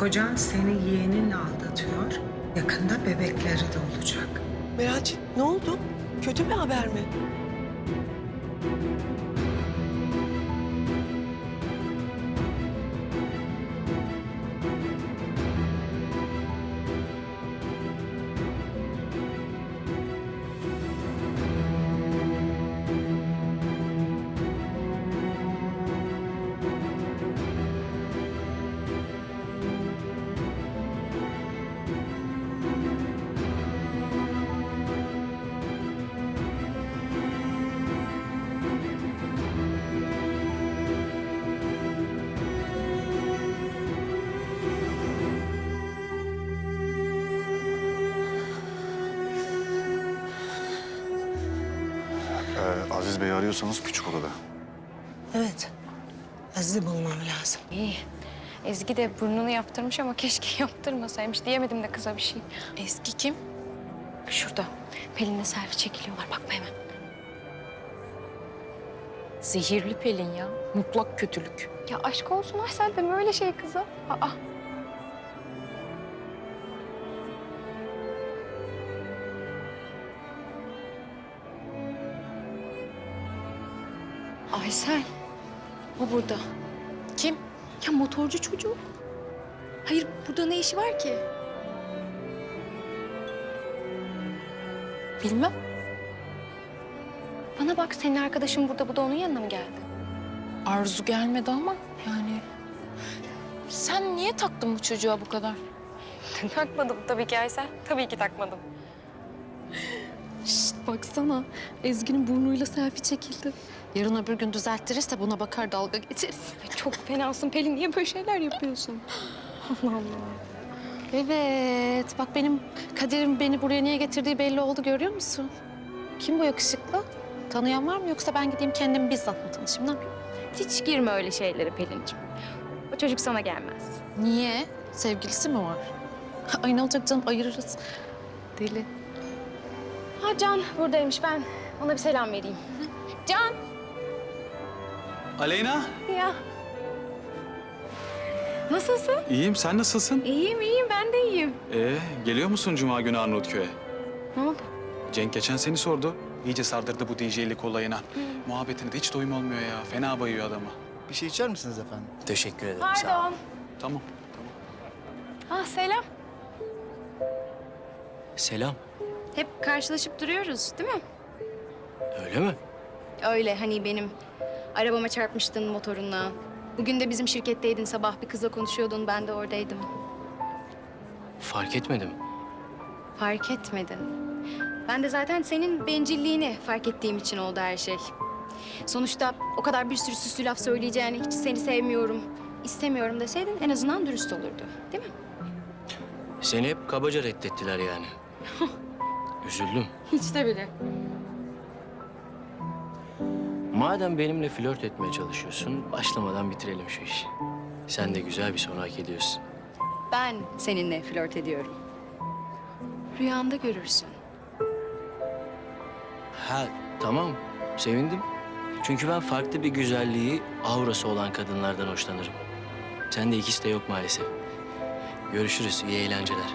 Kocan seni yeğeninle aldatıyor. Yakında bebekleri de olacak. Meral'cim ne oldu? Kötü bir haber mi? Aziz Bey'i arıyorsanız küçük odada. Evet. Aziz'i bulmam lazım. İyi. Ezgi de burnunu yaptırmış ama keşke yaptırmasaymış. Diyemedim de kıza bir şey. Eski kim? Şurada. Pelin'le selfie çekiliyorlar. Bakma hemen. Zehirli Pelin ya. Mutlak kötülük. Ya aşk olsun Aysel deme öyle şey kıza. Aa. Aysel. O burada. Kim? Ya motorcu çocuk. Hayır burada ne işi var ki? Bilmem. Bana bak senin arkadaşın burada. Bu da onun yanına mı geldi? Arzu gelmedi ama yani... Sen niye taktın bu çocuğa bu kadar? takmadım tabii ki Aysel. Tabii ki takmadım. Şşt baksana. Ezgi'nin burnuyla selfie çekildi. Yarın öbür gün düzelttirirse buna bakar dalga geçeriz. Çok fenasın Pelin. Niye böyle şeyler yapıyorsun? Allah Allah. Evet. Bak benim kaderim beni buraya niye getirdiği belli oldu görüyor musun? Kim bu yakışıklı? Tanıyan var mı yoksa ben gideyim kendim bizzat mı tanışayım ne yapayım? Hiç girme öyle şeylere Pelin'ciğim. O çocuk sana gelmez. Niye? Sevgilisi mi var? Ay ne olacak canım ayırırız. Deli. Ha Can buradaymış. Ben ona bir selam vereyim. Can. Aleyna, Ya. Nasılsın? iyiyim. Sen nasılsın? İyiyim, iyiyim. Ben de iyiyim. Ee, geliyor musun Cuma günü Arnavutköy'e? Ne oldu? Cenk geçen seni sordu. İyice sardırdı bu DJ'lik olayına. Muhabbetine de hiç doyum olmuyor ya. Fena bayıyor adamı. Bir şey içer misiniz efendim? Teşekkür ederim. Sağ ol. Pardon. Tamam. Ah selam. Selam. Hep karşılaşıp duruyoruz değil mi? Öyle mi? Öyle hani benim arabama çarpmıştın motorunla. Bugün de bizim şirketteydin sabah bir kızla konuşuyordun ben de oradaydım. Fark etmedim. Fark etmedin. Ben de zaten senin bencilliğini fark ettiğim için oldu her şey. Sonuçta o kadar bir sürü süslü laf söyleyeceğini, hiç seni sevmiyorum, istemiyorum deseydin en azından dürüst olurdu. Değil mi? Seni hep kabaca reddettiler yani. Üzüldüm. Hiç de bile. Madem benimle flört etmeye çalışıyorsun, başlamadan bitirelim şu işi. Sen de güzel bir son hak ediyorsun. Ben seninle flört ediyorum. Rüyanda görürsün. Ha tamam, sevindim. Çünkü ben farklı bir güzelliği, aurası olan kadınlardan hoşlanırım. Sende ikisi de yok maalesef. Görüşürüz, iyi eğlenceler.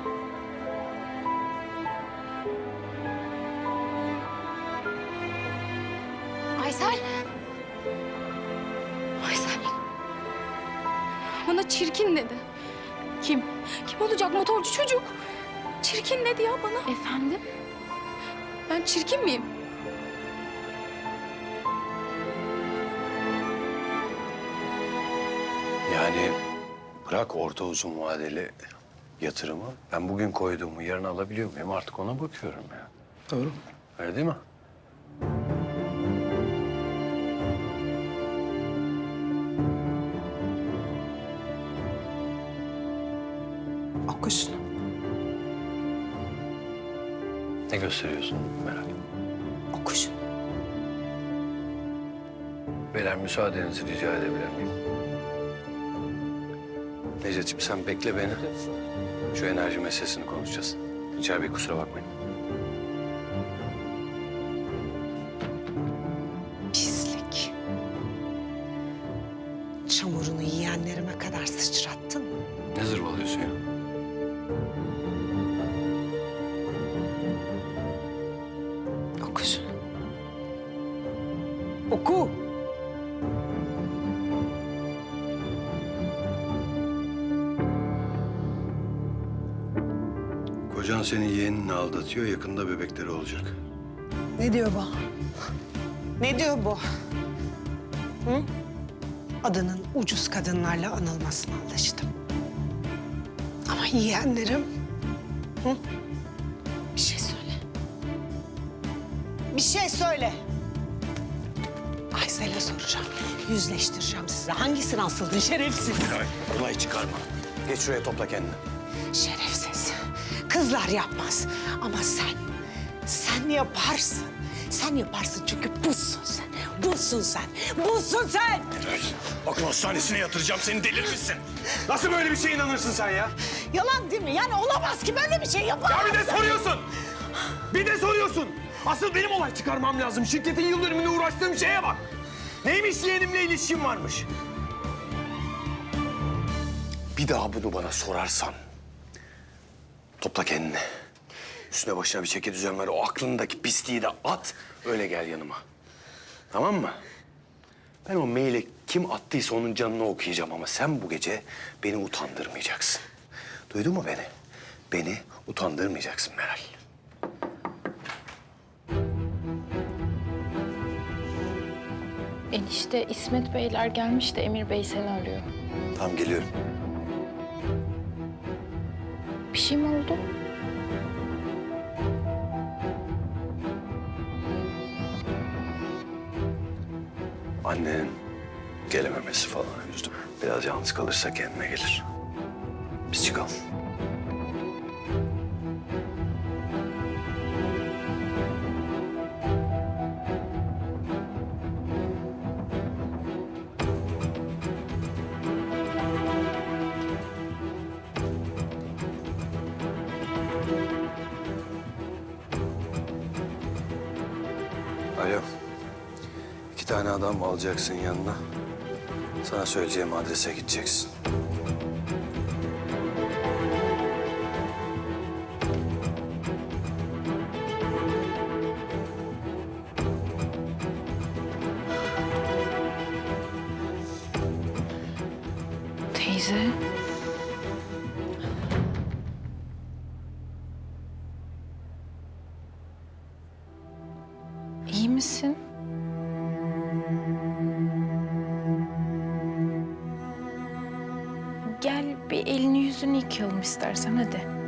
Çirkin dedi. Kim? Kim olacak motorcu çocuk? Çirkin dedi ya bana. Efendim? Ben çirkin miyim? Yani bırak orta uzun vadeli yatırımı. Ben bugün koyduğumu yarın alabiliyor muyum? Artık ona bakıyorum ya. Doğru. Öyle değil mi? Ne gösteriyorsun Meral? Oku şunu. Beyler müsaadenizi rica edebilir miyim? Necdet'ciğim sen bekle beni. Şu enerji meselesini konuşacağız. İçer Bey kusura bakmayın. Oku. Kocan seni yeğeninle aldatıyor. Yakında bebekleri olacak. Ne diyor bu? Ne diyor bu? Hı? Adının ucuz kadınlarla anılmasına alıştım. Ama yeğenlerim... Hı? Bir şey söyle. Bir şey söyle. Aysel'e soracağım. Yüzleştireceğim sizi. Hangisini asıldın şerefsiz? Olay çıkarma. Geç şuraya topla kendini. Şerefsiz. Kızlar yapmaz. Ama sen, sen yaparsın. Sen yaparsın çünkü buzsun sen. Buzsun sen. Buzsun sen. Akıl hastanesine yatıracağım seni delirmişsin. Nasıl böyle bir şeye inanırsın sen ya? Yalan değil mi? Yani olamaz ki böyle bir şey yapamaz. Ya bir de soruyorsun. Bir de soruyorsun. Asıl benim olay çıkarmam lazım. Şirketin yıl dönümünde uğraştığım şeye bak. Neymiş yeğenimle ilişkim varmış. Bir daha bunu bana sorarsan... Topla kendini. Üstüne başına bir çeki düzen ver. O aklındaki pisliği de at. Öyle gel yanıma. Tamam mı? Ben o maili kim attıysa onun canını okuyacağım ama sen bu gece beni utandırmayacaksın. Duydun mu beni? Beni utandırmayacaksın Meral. Enişte İsmet Beyler gelmiş de Emir Bey seni arıyor. Tamam geliyorum. Bir şey mi oldu? Annenin gelememesi falan üzdü. Biraz yalnız kalırsa kendine gelir. Biz çıkalım. Alo. İki tane adam alacaksın yanına. Sana söyleyeceğim adrese gideceksin. Teyze. Misin? Gel bir elini yüzünü yıkayalım istersen hadi.